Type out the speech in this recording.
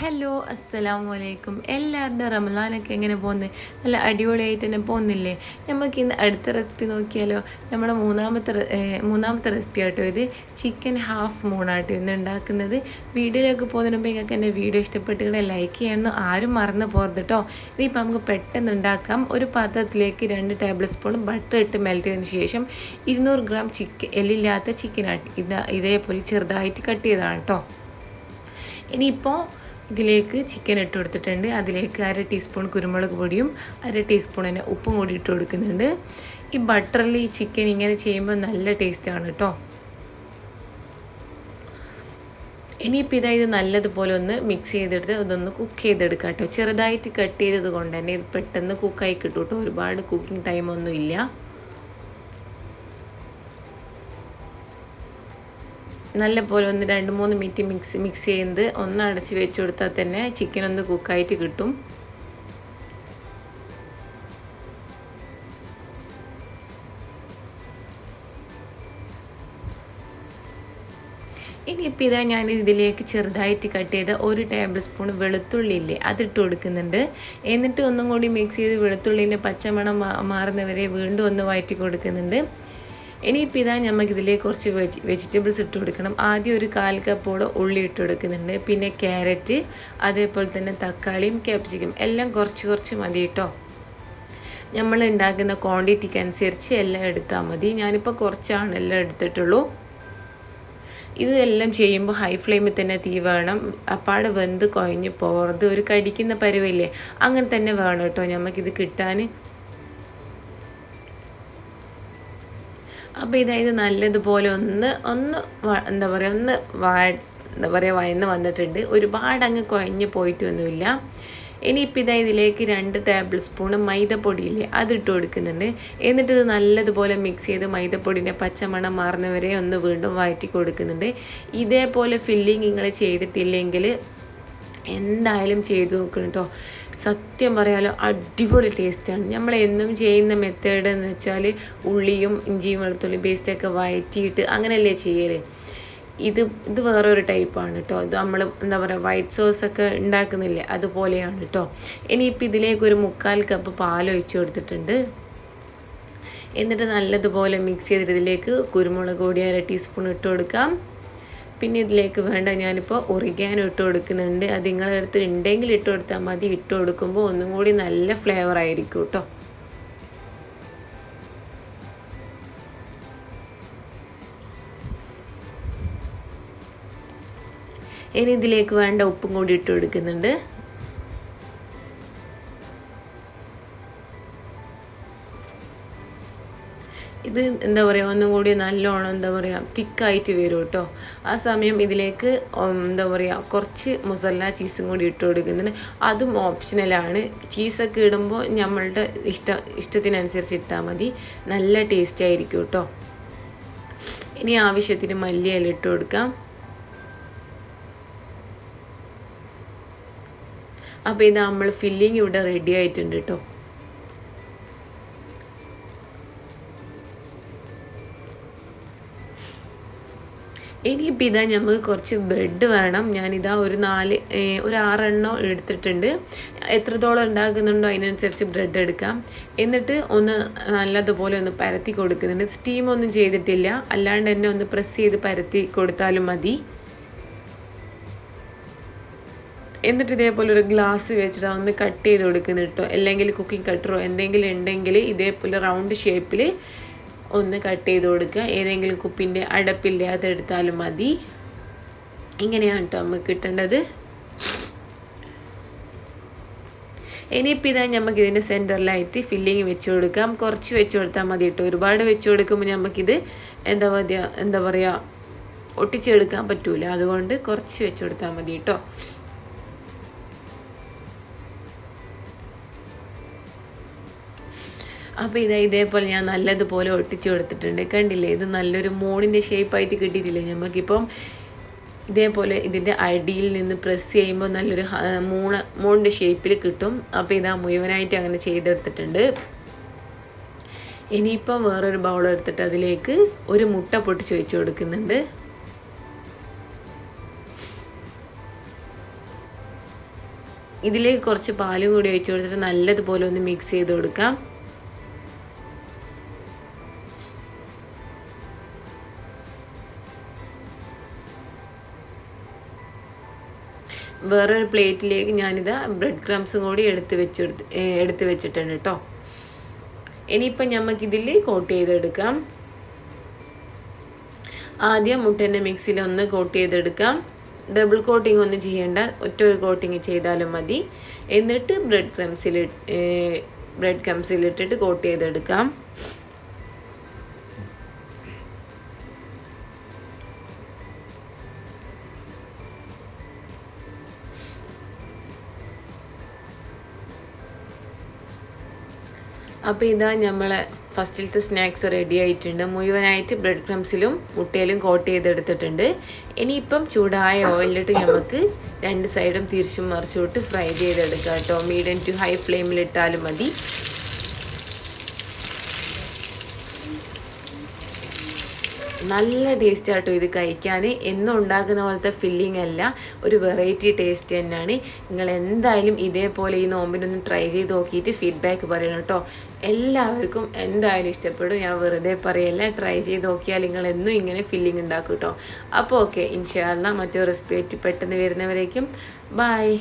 Hello അസ്സലാമു അലൈക്കും എല്ലാവരുടെ റമലാനൊക്കെ എങ്ങനെ പോകുന്നത് നല്ല അടിപൊളിയായിട്ട് തന്നെ പോകുന്നില്ലേ നമുക്ക് ഇന്ന് അടുത്ത റെസിപ്പി നോക്കിയാലോ. നമ്മുടെ മൂന്നാമത്തെ മൂന്നാമത്തെ റെസിപ്പി ആട്ടോ ഇത്. ചിക്കൻ ഹാഫ് മൂണാട്ടോ ഇന്ന് ഉണ്ടാക്കുന്നത്. വീഡിയോയിലേക്ക് പോകുന്നതിന് മുമ്പ് നിങ്ങൾക്ക് എന്റെ വീഡിയോ ഇഷ്ടപ്പെട്ടുകളെ ലൈക്ക് ചെയ്യണമെന്ന് ആരും മറന്നു പോകരുത് കേട്ടോ ഇനിയിപ്പോൾ നമുക്ക് പെട്ടെന്ന് ഉണ്ടാക്കാം. ഒരു പാത്രത്തിലേക്ക് രണ്ട് ടേബിൾ സ്പൂൺ ബട്ടർ ഇട്ട് മെൽറ്റ് ചെയ്തതിന് ശേഷം ഇരുന്നൂറ് ഗ്രാം ചിക്കൻ എല്ലില്ലാത്ത ചിക്കനാണ് ഇതാ ഇതേപോലെ ചെറുതായിട്ട് കട്ട് ചെയ്തതാണ് കേട്ടോ ഇനിയിപ്പോൾ ഇതിലേക്ക് ചിക്കൻ ഇട്ട് കൊടുത്തിട്ടുണ്ട്. അതിലേക്ക് അര ടീസ്പൂൺ കുരുമുളക് പൊടിയും അര ടീസ്പൂൺ തന്നെ ഉപ്പും കൂടി ഇട്ട് കൊടുക്കുന്നുണ്ട്. ഈ ബട്ടറിൽ ഈ ചിക്കൻ ഇങ്ങനെ ചെയ്യുമ്പോൾ നല്ല ടേസ്റ്റാണ് കേട്ടോ ഇനിയിപ്പോൾ ഇതാ ഇത് നല്ലതുപോലെ ഒന്ന് മിക്സ് ചെയ്തെടുത്ത് ഇതൊന്ന് കുക്ക് ചെയ്തെടുക്കാം കേട്ടോ ചെറുതായിട്ട് കട്ട് ചെയ്തത് കൊണ്ട് തന്നെ ഇത് പെട്ടെന്ന് കുക്കായി കിട്ടും കേട്ടോ ഒരുപാട് കുക്കിംഗ് ടൈമൊന്നും ഇല്ല നല്ല പോലെ ഒന്ന് രണ്ട് മൂന്ന് മിനിറ്റ് മിക്സ് മിക്സ് ചെയ്ത് ഒന്ന് അടച്ച് വെച്ച് കൊടുത്താൽ തന്നെ ചിക്കൻ ഒന്ന് കുക്കായിട്ട് കിട്ടും. ഇനിയിപ്പോൾ ഇതാ ഞാൻ ഇതിലേക്ക് ചെറുതായിട്ട് കട്ട് ചെയ്ത ഒരു ടേബിൾ സ്പൂൺ വെളുത്തുള്ളി ഇല്ലേ അതിട്ട് കൊടുക്കുന്നുണ്ട്. എന്നിട്ട് ഒന്നും കൂടി മിക്സ് ചെയ്ത് വെളുത്തുള്ളിന്റെ പച്ചമണം മാറുന്നവരെ വീണ്ടും ഒന്ന് വഴറ്റി കൊടുക്കുന്നുണ്ട്. ഇനിയിപ്പോൾ ഇതാ നമുക്ക് കുറച്ച് വെജ് വെജിറ്റബിൾസ് ഇട്ട് കൊടുക്കണം. ആദ്യം ഒരു കാൽ കപ്പോടെ ഉള്ളി ഇട്ട് കൊടുക്കുന്നുണ്ട്. പിന്നെ ക്യാരറ്റ് അതേപോലെ തന്നെ തക്കാളിയും ക്യാപ്സിക്കും എല്ലാം കുറച്ച് കുറച്ച് മതി കേട്ടോ നമ്മൾ ഉണ്ടാക്കുന്ന ക്വാണ്ടിറ്റിക്ക് അനുസരിച്ച് എല്ലാം എടുത്താൽ മതി. ഞാനിപ്പോൾ കുറച്ചാണ് എല്ലാം എടുത്തിട്ടുള്ളൂ. ഇതെല്ലാം ചെയ്യുമ്പോൾ ഹൈ ഫ്ലെയിമിൽ തന്നെ തീ വേണം. അപ്പാടെ വെന്ത് കുഴഞ്ഞ് പോകരുത് ഒരു കടിക്കുന്ന പരുവില്ലേ? അങ്ങനെ തന്നെ വേണം കേട്ടോ നമുക്കിത് കിട്ടാൻ അപ്പോൾ ഇതായത് നല്ലതുപോലെ ഒന്ന് ഒന്ന് എന്താ പറയുക ഒന്ന് വാ എന്താ പറയുക വയന്ന് വന്നിട്ടുണ്ട്. ഒരുപാട് അങ്ങ് കുഴഞ്ഞ് പോയിട്ടൊന്നുമില്ല. ഇനിയിപ്പോൾ ഇതാ ഇതിലേക്ക് രണ്ട് ടേബിൾ സ്പൂൺ മൈദപ്പൊടിയില്ലേ അതിട്ട് കൊടുക്കുന്നുണ്ട്. എന്നിട്ട് ഇത് നല്ലതുപോലെ മിക്സ് ചെയ്ത് മൈദപ്പൊടിന്റെ പച്ചമണം മാറുന്നവരെ ഒന്ന് വീണ്ടും വഴറ്റി കൊടുക്കുന്നുണ്ട്. ഇതേപോലെ ഫില്ലിങ് നിങ്ങൾ ചെയ്തിട്ടില്ലെങ്കിൽ എന്തായാലും ചെയ്തു നോക്കണം കേട്ടോ സത്യം പറയാലോ അടിപൊളി ടേസ്റ്റാണ് നമ്മൾ എന്നും ചെയ്യുന്ന മെത്തേഡ് എന്ന് വെച്ചാൽ ഉള്ളിയും ഇഞ്ചിയും വെളുത്തുള്ളിയും പേസ്റ്റൊക്കെ വഴറ്റിയിട്ട് അങ്ങനെയല്ലേ ചെയ്യൽ. ഇത് ഇത് വേറൊരു ടൈപ്പാണ് കേട്ടോ ഇത് നമ്മൾ എന്താ പറയുക വൈറ്റ് സോസ് സോസൊക്കെ ഉണ്ടാക്കുന്നില്ലേ അതുപോലെയാണ് കേട്ടോ ഇനിയിപ്പോൾ ഇതിലേക്ക് ഒരു മുക്കാൽ കപ്പ് പാൽ ഒഴിച്ചു കൊടുത്തിട്ടുണ്ട്. എന്നിട്ട് നല്ലതുപോലെ മിക്സ് ചെയ്തിട്ട് ഇതിലേക്ക് കുരുമുളക് പൊടി അര ടീസ്പൂൺ ഇട്ട് കൊടുക്കാം. പിന്നെ ഇതിലേക്ക് വേണ്ട ഞാനിപ്പോൾ ഒറിഗാനോ ഇട്ട് കൊടുക്കുന്നുണ്ട്. അത് നിങ്ങളുടെ അടുത്ത് ഉണ്ടെങ്കിൽ ഇട്ട് കൊടുത്താൽ മതി. ഇട്ട് കൊടുക്കുമ്പോൾ ഒന്നും കൂടി നല്ല ഫ്ലേവർ ആയിരിക്കും കേട്ടോ ഇനി ഇതിലേക്ക് വേണ്ട ഉപ്പും കൂടി ഇട്ട് കൊടുക്കുന്നുണ്ട്. ഇത് എന്താ പറയുക ഒന്നും കൂടി നല്ലോണം എന്താ പറയുക തിക്കായിട്ട് വരും കേട്ടോ. ആ സമയം ഇതിലേക്ക് എന്താ പറയുക കുറച്ച് മൊസല്ല ചീസും കൂടി ഇട്ട് കൊടുക്കുന്നുണ്ട്. അതും ഓപ്ഷനലാണ് ചീസൊക്കെ ഇടുമ്പോൾ നമ്മളുടെ ഇഷ്ട ഇഷ്ടത്തിനനുസരിച്ച് ഇട്ടാൽ മതി. നല്ല ടേസ്റ്റ് ആയിരിക്കും കേട്ടോ. ഇനി ആവശ്യത്തിന് മല്ലിയില ഇട്ട് കൊടുക്കാം. അപ്പോൾ ഇത് നമ്മൾ ഫില്ലിങ് ഇവിടെ റെഡി ആയിട്ടുണ്ട് കേട്ടോ. ഇനിയിപ്പോൾ ഇതാ നമുക്ക് കുറച്ച് ബ്രെഡ് വേണം. ഞാനിതാ ഒരു നാല് ഒരു ആറെണ്ണം എടുത്തിട്ടുണ്ട്. എത്രത്തോളം ഉണ്ടാക്കുന്നുണ്ടോ അതിനനുസരിച്ച് ബ്രെഡ് എടുക്കാം. എന്നിട്ട് ഒന്ന് നല്ലതുപോലെ ഒന്ന് പരത്തി കൊടുക്കുന്നുണ്ട്. സ്റ്റീം ഒന്നും ചെയ്തിട്ടില്ല. അല്ലാണ്ട് തന്നെ ഒന്ന് പ്രസ് ചെയ്ത് പരത്തി കൊടുത്താലും മതി. എന്നിട്ട് ഇതേപോലെ ഒരു ഗ്ലാസ് വെച്ചിട്ട് ഒന്ന് കട്ട് ചെയ്ത് കൊടുക്കുന്നിട്ടോ അല്ലെങ്കിൽ കുക്കിംഗ് കട്ടറോ എന്തെങ്കിലും ഉണ്ടെങ്കിൽ ഇതേപോലെ റൗണ്ട് ഷേപ്പിൽ ഒന്ന് കട്ട് ചെയ്ത് കൊടുക്കുക. ഏതെങ്കിലും കുപ്പിന്റെ അടപ്പില്ലേ അതെടുത്താലും മതി. ഇങ്ങനെയാണ് കേട്ടോ നമുക്ക് കിട്ടേണ്ടത്. ഇനിയിപ്പോൾ ഇതാ നമുക്ക് ഇതിന്റെ സെന്ററിലായിട്ട് ഫില്ലിങ് വെച്ച് കൊടുക്കാം. കുറച്ച് വെച്ച് കൊടുത്താൽ മതി കേട്ടോ ഒരുപാട് വെച്ച് കൊടുക്കുമ്പോൾ നമുക്കിത് എന്താ പറയുക എന്താ പറയുക ഒട്ടിച്ചെടുക്കാൻ പറ്റൂല. അതുകൊണ്ട് കുറച്ച് വെച്ച് കൊടുത്താൽ മതി കേട്ടോ അപ്പോൾ ഇതാ ഇതേപോലെ ഞാൻ നല്ലതുപോലെ ഒട്ടിച്ചു കൊടുത്തിട്ടുണ്ട്. കണ്ടില്ലേ? ഇത് നല്ലൊരു മോണിന്റെ ഷേപ്പായിട്ട് കിട്ടിയിട്ടില്ലേ നമുക്കിപ്പം ഇതേപോലെ ഇതിന്റെ അടിയിൽ നിന്ന് പ്രസ് ചെയ്യുമ്പോൾ നല്ലൊരു മൂണ മൂണിന്റെ ഷേപ്പിൽ കിട്ടും. അപ്പോൾ ഇതാ മുഴുവനായിട്ട് അങ്ങനെ ചെയ്തെടുത്തിട്ടുണ്ട്. ഇനിയിപ്പോൾ വേറൊരു ബൗൾ എടുത്തിട്ട് അതിലേക്ക് ഒരു മുട്ട പൊട്ടിച്ച് വെച്ച് കൊടുക്കുന്നുണ്ട്. ഇതിലേക്ക് കുറച്ച് പാലും കൂടി ഒഴിച്ച് കൊടുത്തിട്ട് നല്ലതുപോലെ ഒന്ന് മിക്സ് ചെയ്ത് കൊടുക്കാം. വേറൊരു പ്ലേറ്റിലേക്ക് ഞാനിത് ബ്രെഡ് ക്രംസും കൂടി എടുത്ത് വെച്ചെടുത്ത് എടുത്ത് വെച്ചിട്ടുണ്ട് കേട്ടോ ഇനിയിപ്പം നമുക്കിതിൽ കോട്ട് ചെയ്തെടുക്കാം. ആദ്യം മുട്ടേന്റെ മിക്സിയിൽ ഒന്ന് കോട്ട് ചെയ്തെടുക്കാം. ഡബിൾ കോട്ടിംഗ് ഒന്നും ചെയ്യേണ്ട ഒറ്റ ഒരു കോട്ടിങ് ചെയ്താലും മതി. എന്നിട്ട് ബ്രെഡ് ക്രംസിൽ ബ്രെഡ് ക്രംസിലിട്ടിട്ട് കോട്ട് ചെയ്തെടുക്കാം. അപ്പോൾ ഇതാ നമ്മൾ ഫസ്റ്റിലത്തെ സ്നാക്സ് റെഡി ആയിട്ടുണ്ട്. മുഴുവനായിട്ട് ബ്രെഡ് ക്രംസിലും മുട്ടയിലും കോട്ട് ചെയ്തെടുത്തിട്ടുണ്ട്. ഇനിയിപ്പം ചൂടായ ഓയിലിട്ട് നമുക്ക് രണ്ട് സൈഡും തിരിച്ചും മറിച്ചുവിട്ട് ഫ്രൈ ചെയ്തെടുക്കാം കേട്ടോ. മീഡിയം ടു ഹൈ ഫ്ലെയിമിലിട്ടാലും മതി. നല്ല ടേസ്റ്റ് ആട്ടോ ഇത് കഴിക്കാൻ എന്നും ഉണ്ടാക്കുന്ന പോലത്തെ ഫില്ലിംഗ് അല്ല. ഒരു വെറൈറ്റി ടേസ്റ്റ് തന്നെയാണ്. നിങ്ങൾ എന്തായാലും ഇതേപോലെ ഈ നോമ്പിനൊന്ന് ട്രൈ ചെയ്ത് നോക്കിയിട്ട് ഫീഡ്ബാക്ക് പറയണം കേട്ടോ. എല്ലാവർക്കും എന്തായാലും ഇഷ്ടപ്പെടും. ഞാൻ വെറുതെ പറയല്ല ട്രൈ ചെയ്ത് നോക്കിയാൽ നിങ്ങൾ എന്നും ഇങ്ങനെ ഫില്ലിംഗ് ഉണ്ടാക്കും കേട്ടോ അപ്പോൾ ഓക്കെ ഇൻഷാല്ല മറ്റൊരു റെസിപ്പി പെട്ടെന്ന് വരുന്നവരേക്കും ബായ്